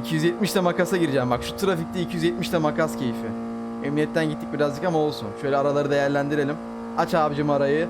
270'te makasa gireceğim. Bak şu trafikte 270'te makas keyfi. Emniyetten gittik birazcık ama olsun. Şöyle araları değerlendirelim. Aç abicim arayı.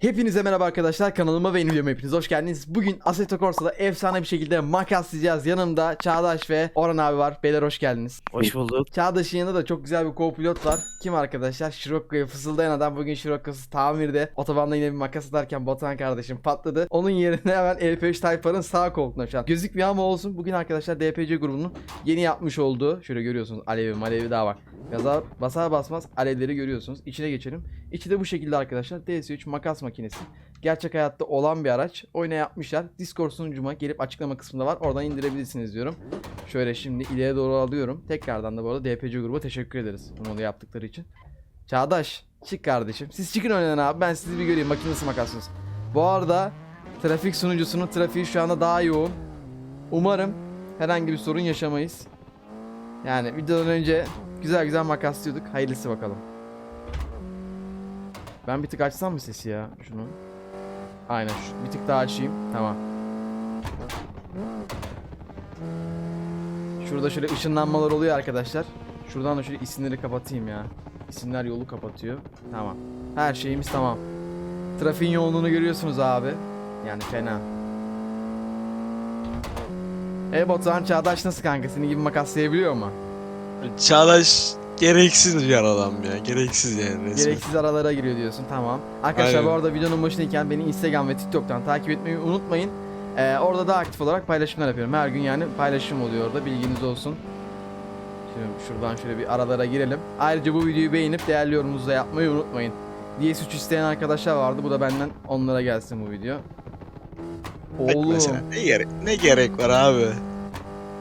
Hepinize merhaba arkadaşlar kanalıma ve yeni videoma hepiniz hoş geldiniz. Bugün Assetto Corsa'da efsane bir şekilde makaslayacağız. Yanımda Çağdaş ve Orhan abi var. Beyler hoş geldiniz. Hoş bulduk. Çağdaş'ın yanında da çok güzel bir co-pilot var. Kim arkadaşlar? Şirokka'ya fısıldayan adam bugün Şirokka'sı tamirde. Otobanda yine bir makas atarken Batuhan kardeşim patladı. Onun yerine hemen LP3 Tayfar'ın sağ koltuğuna şu an. Gözükmüyor ama olsun. Bugün arkadaşlar DPC grubunun yeni yapmış olduğu. Şöyle görüyorsunuz alevi malevi daha bak. Gaza basar basmaz alevleri görüyorsunuz. İçine geçelim. İçi de bu şekilde arkadaşlar. DS3 makas makinesi. Gerçek hayatta olan bir araç. Oyuna yapmışlar. Discord sunucuma gelip açıklama kısmında var. Oradan indirebilirsiniz diyorum. Şöyle şimdi ileriye doğru alıyorum. Tekrardan da bu arada DPC gruba teşekkür ederiz. Bunu yaptıkları için. Çağdaş çık kardeşim. Siz çıkın önden abi. Ben sizi bir göreyim. Makinesi makassınız. Bu arada trafik sunucusunun trafiği şu anda daha yoğun. Umarım herhangi bir sorun yaşamayız. Yani videodan önce güzel güzel makaslıyorduk. Hayırlısı bakalım. Ben bir tık açsam mı sesi ya şunu? Aynen şu bir tık daha açayım. Tamam. Şurada şöyle ışınlanmalar oluyor arkadaşlar. Şuradan da şöyle isimleri kapatayım ya. İsimler yolu kapatıyor. Tamam. Her şeyimiz tamam. Trafiğin yoğunluğunu görüyorsunuz abi. Yani fena. E Batuhan Çağdaş nasıl kanka? Senin gibi makaslayabiliyor mu? Çağdaş gereksiz bir adam ya. Gereksiz yani resmen. Gereksiz aralara giriyor diyorsun. Tamam. Arkadaşlar Aynen. bu arada videonun başındayken beni Instagram ve TikTok'tan takip etmeyi unutmayın. Ee, orada da aktif olarak paylaşımlar yapıyorum. Her gün yani paylaşım oluyor orada. Bilginiz olsun. Şimdi şuradan şöyle bir aralara girelim. Ayrıca bu videoyu beğenip değerli yorumunuzu da yapmayı unutmayın. DS3 isteyen arkadaşlar vardı. Bu da benden onlara gelsin bu video. Oğlum. mesela, ne gerek, ne gerek var abi?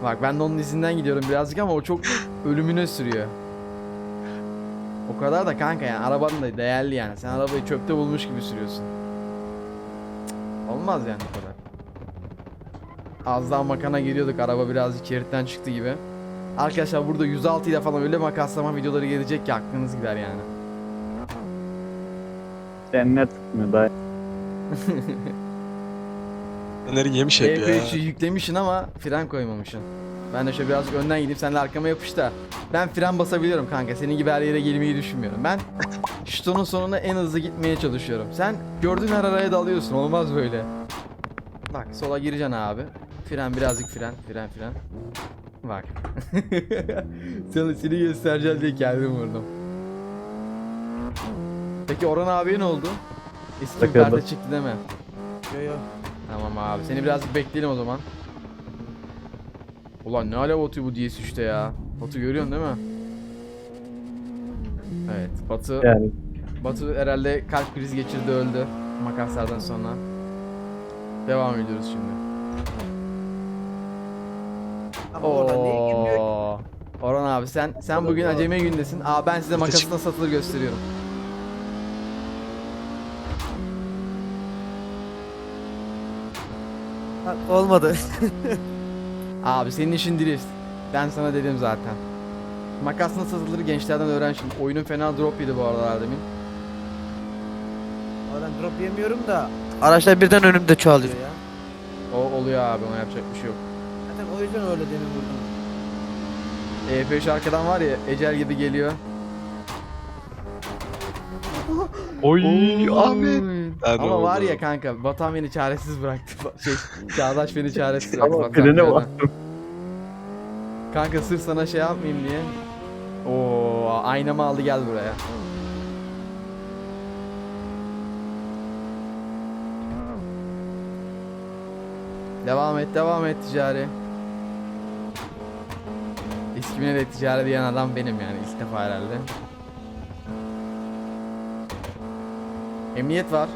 Bak ben de onun izinden gidiyorum birazcık ama o çok ölümüne sürüyor. O kadar da kanka yani arabanın da değerli yani. Sen arabayı çöpte bulmuş gibi sürüyorsun. Cık, Olmaz yani bu kadar. Az daha makana giriyorduk araba birazcık şeritten çıktı gibi. Arkadaşlar burada 106 ile falan öyle makaslama videoları gelecek ki aklınız gider yani. Cennet mi dayı? Fener'i yemiş hep ya. EP3'ü yüklemişsin ama fren koymamışsın. Ben de şöyle birazcık önden gideyim sen de arkama yapış da. Ben fren basabiliyorum kanka. Senin gibi her yere gelmeyi düşünmüyorum. Ben şutonun sonuna en hızlı gitmeye çalışıyorum. Sen gördüğün her araya dalıyorsun. Olmaz böyle. Bak sola gireceksin abi. Fren birazcık fren. Fren fren. Bak. Sana seni göstereceğim diye kendim vurdum. Peki Orhan abiye ne oldu? Takıldı. perde çıktı mi? Yo yo. Tamam abi. Seni birazcık bekleyelim o zaman. Ulan ne alev atıyor bu DS3'te ya. Batu görüyorsun değil mi? Evet. Batu, Yani Batu herhalde kalp krizi geçirdi öldü. Makaslardan sonra. Devam ediyoruz şimdi. Ama oradan niye girmiyor ki? Oo. Orhan abi sen sen bugün acemi gündesin. Aa ben size makası nasıl satılır gösteriyorum. Olmadı. Abi senin işin drift. Ben sana dedim zaten. Makas nasıl satılır gençlerden öğren şimdi. Oyunun fena drop yedi bu aralar demin. Oradan drop yemiyorum da. Araçlar birden önümde çoğalıyor ya. O oluyor abi ona yapacak bir şey yok. Zaten o yüzden öyle demin vurdum. EP3 arkadan var ya ecel gibi geliyor. Oy Oy. Ahmet. Hadi Ama var oldu. ya kanka Batuhan beni çaresiz bıraktı. Şey, Çağdaş beni çaresiz bıraktı. ama Batuhan frene. Kanka sırf sana şey yapmayayım diye. Oo aynamı aldı gel buraya. Devam et devam et ticari. İsmine de ticari diyen adam benim yani ilk defa herhalde. Emniyet var.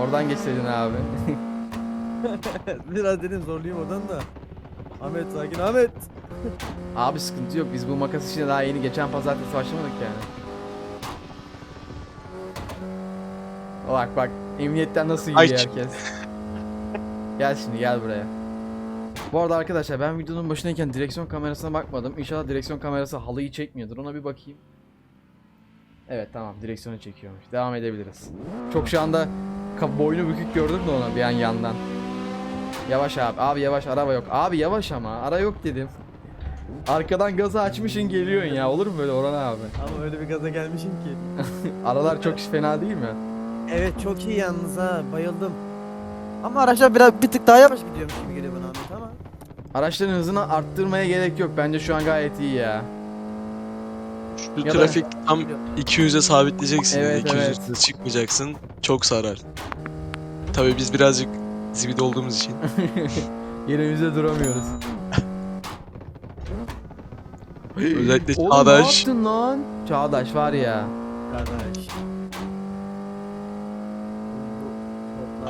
Oradan geçseydin abi. Biraz dedim zorlayayım oradan da. Ahmet sakin Ahmet. abi sıkıntı yok. Biz bu makas işine daha yeni geçen pazartesi başlamadık yani. Bak bak emniyetten nasıl Ay, gidiyor çık. herkes. gel şimdi gel buraya. Bu arada arkadaşlar ben videonun başındayken direksiyon kamerasına bakmadım. İnşallah direksiyon kamerası halıyı çekmiyordur. Ona bir bakayım. Evet tamam direksiyonu çekiyormuş. Devam edebiliriz. Çok şu anda boynu bükük gördüm de ona bir an yandan. Yavaş abi. Abi yavaş araba yok. Abi yavaş ama. Ara yok dedim. Arkadan gazı açmışın geliyorsun ya. Olur mu böyle Orhan abi? Ama öyle bir gaza gelmişim ki. Aralar çok fena değil mi? Evet çok iyi yalnız ha bayıldım. Ama araçlar biraz bir tık daha yavaş gidiyormuş gibi geliyor bana Ahmet ama. Araçların hızını arttırmaya gerek yok. Bence şu an gayet iyi ya. Şu Ya da- trafik tam 200'e sabitleyeceksin. Evet, yani. 200 evet. üstüne çıkmayacaksın. Çok sarar. Tabii biz birazcık zibidi olduğumuz için. Yerimizde duramıyoruz. Özellikle Oğlum Çağdaş. ne yaptın lan? Çağdaş var ya. Kardeş.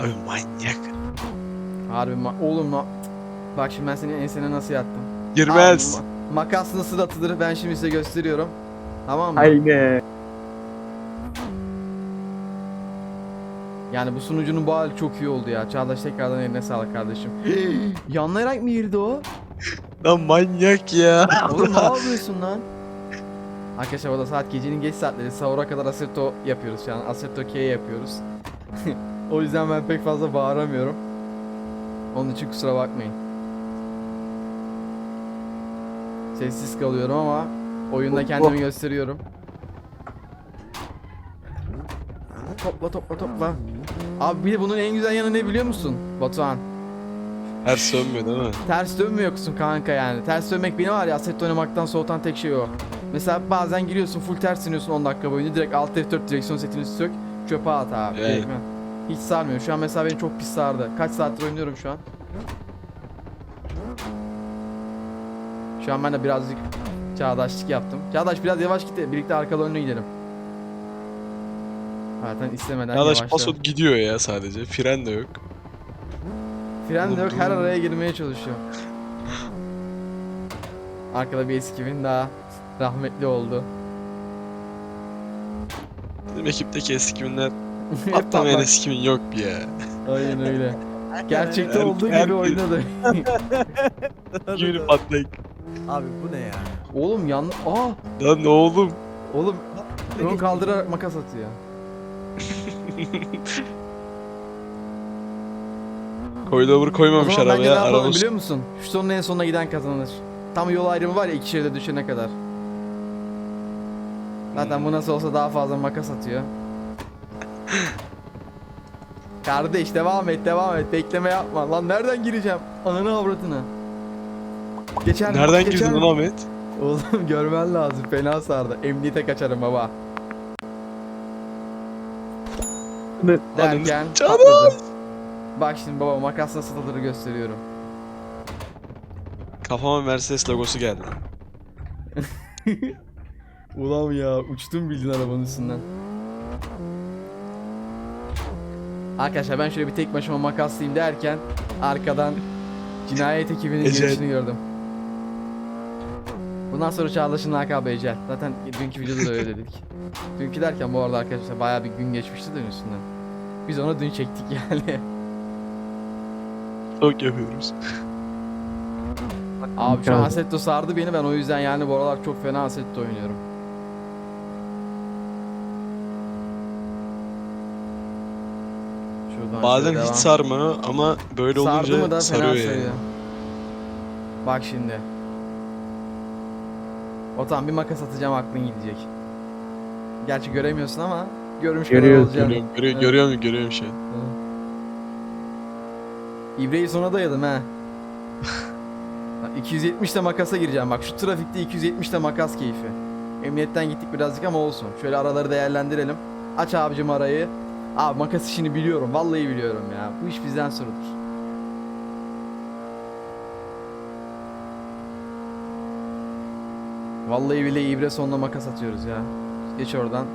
Abi manyak. Harbi ma- oğlum la- Bak şimdi ben senin ensene nasıl yattım. Girmez. Abi, ma- makas nasıl atılır ben şimdi size gösteriyorum. Tamam mı? Aynen. Yani bu sunucunun bu hali çok iyi oldu ya. Çağdaş tekrardan eline sağlık kardeşim. Yanlayarak mı girdi o? Lan manyak ya. Oğlum ne yapıyorsun lan? Arkadaşlar o da saat gecenin geç saatleri sahura kadar Assetto yapıyoruz şu an. Assetto K yapıyoruz. o yüzden ben pek fazla bağıramıyorum. Onun için kusura bakmayın. Sessiz kalıyorum ama oyunda kendimi gösteriyorum. Topla topla topla. Abi bir de bunun en güzel yanı ne biliyor musun? Batuhan. Her sönmüyor değil mi? Ters dönmüyorsun kanka yani. Ters dönmek beni var ya Assetto oynamaktan soğutan tek şey o. Mesela bazen giriyorsun full ters dönüyorsun 10 dakika boyunca direkt Alt F4 direksiyon setini sök çöpe at abi. Evet. Hiç sarmıyor. Şu an mesela beni çok pis sardı. Kaç saattir oynuyorum şu an? Şu an ben de birazcık çağdaşlık yaptım. Çağdaş biraz yavaş git de birlikte arkalı önüne gidelim. Zaten istemeden Çağdaş yavaşla. pasot gidiyor ya sadece. Fren de yok. Fren de yok her araya girmeye çalışıyor. Arkada bir eski bin daha rahmetli oldu. Bizim ekipteki eski günler Hep patlamayan patlak. eski gün yok bir ya. Aynen öyle. Gerçekte olduğu gibi oynadı. Gibi patlak. Abi bu ne ya? oğlum yan... Aa! Lan ne oğlum? Oğlum bunu kaldırarak makas atıyor. Koylover O koymamış zaman bence ne arabaya. yapalım Araba biliyor musun? Şu sonun en sonuna giden kazanır. Tam yol ayrımı var ya iki şeride düşene kadar. Zaten bu nasıl olsa daha fazla makas atıyor. Kardeş devam et devam et bekleme yapma. Lan nereden gireceğim? Ananı avradını. Geçer mi? Nereden Geçer girdin lan Ahmet? Oğlum görmen lazım fena sardı. Emniyete kaçarım baba. Derken Çağdaş! patladı. Bak şimdi baba makas nasıl atılır gösteriyorum. Kafama Mercedes logosu geldi. Ulan ya uçtum bildin arabanın üstünden. Arkadaşlar ben şöyle bir tek başıma makaslayayım derken arkadan cinayet ekibinin gelişini gördüm. Bundan sonra Çağdaş'ın lakabı Ecel. Zaten dünkü videoda da öyle dedik. Dünkü derken bu arada arkadaşlar bayağı bir gün geçmişti de üstünden. Biz onu dün çektik yani. Çok yapıyoruz. Abi şu an Assetto sardı beni ben o yüzden yani bu aralar çok fena Assetto oynuyorum. Şuradan Bazen şöyle hiç devam. sarmıyor ama böyle Sardı olunca mı da fena sarıyor yani. sarıyor. Bak şimdi. O tamam bir makas atacağım aklın gidecek. Gerçi göremiyorsun ama görmüş kadar Görüyoruz, olacaksın. Görüyorum, görüyorum, Evet. görüyorum, görüyorum şu an. İbreyi sona dayadım. Bak, 270 de makasa gireceğim bak şu trafikte 270 de makas keyfi. Emniyetten gittik birazcık ama olsun. Şöyle araları değerlendirelim. Aç abicim arayı. Abi makas işini biliyorum. Vallahi biliyorum ya. Bu iş bizden sorulur. Vallahi bile ibre sonuna makas atıyoruz ya. Geç oradan.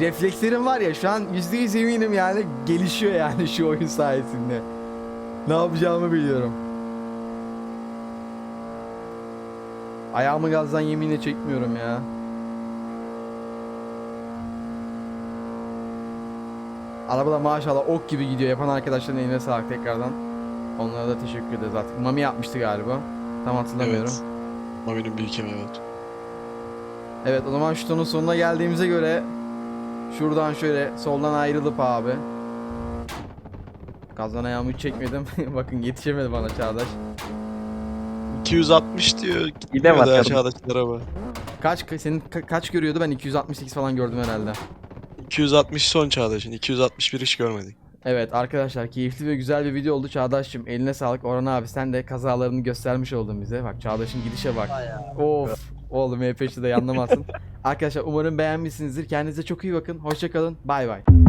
Reflekslerim var ya şu an %100 eminim yani gelişiyor yani şu oyun sayesinde. Ne yapacağımı biliyorum. Ayağımı gazdan yeminle çekmiyorum ya. Arabada maşallah ok gibi gidiyor. Yapan arkadaşların eline sağlık tekrardan. Onlara da teşekkür ederiz artık. Mami yapmıştı galiba. Tam hatırlamıyorum. Evet. Mami'nin büyük emeği var. Evet o zaman şutunun sonuna geldiğimize göre şuradan şöyle soldan ayrılıp abi Gazdan ayağımı hiç çekmedim. Bakın yetişemedi bana Çağdaş. 260 diyor. İyi de Gitmiyor da bakalım. Çağdaş'ın araba. Kaç senin ka- kaç görüyordu? Ben 268 falan gördüm herhalde. 260 son Çağdaş'ın. 261 hiç görmedik. Evet arkadaşlar keyifli ve güzel bir video oldu Çağdaş'cığım. Eline sağlık Orhan abi sen de kazalarını göstermiş oldun bize. Bak Çağdaş'ın gidişe bak. Of. Oğlum E5'te de yanlamazsın. arkadaşlar umarım beğenmişsinizdir. Kendinize çok iyi bakın. Hoşçakalın. Bay bay.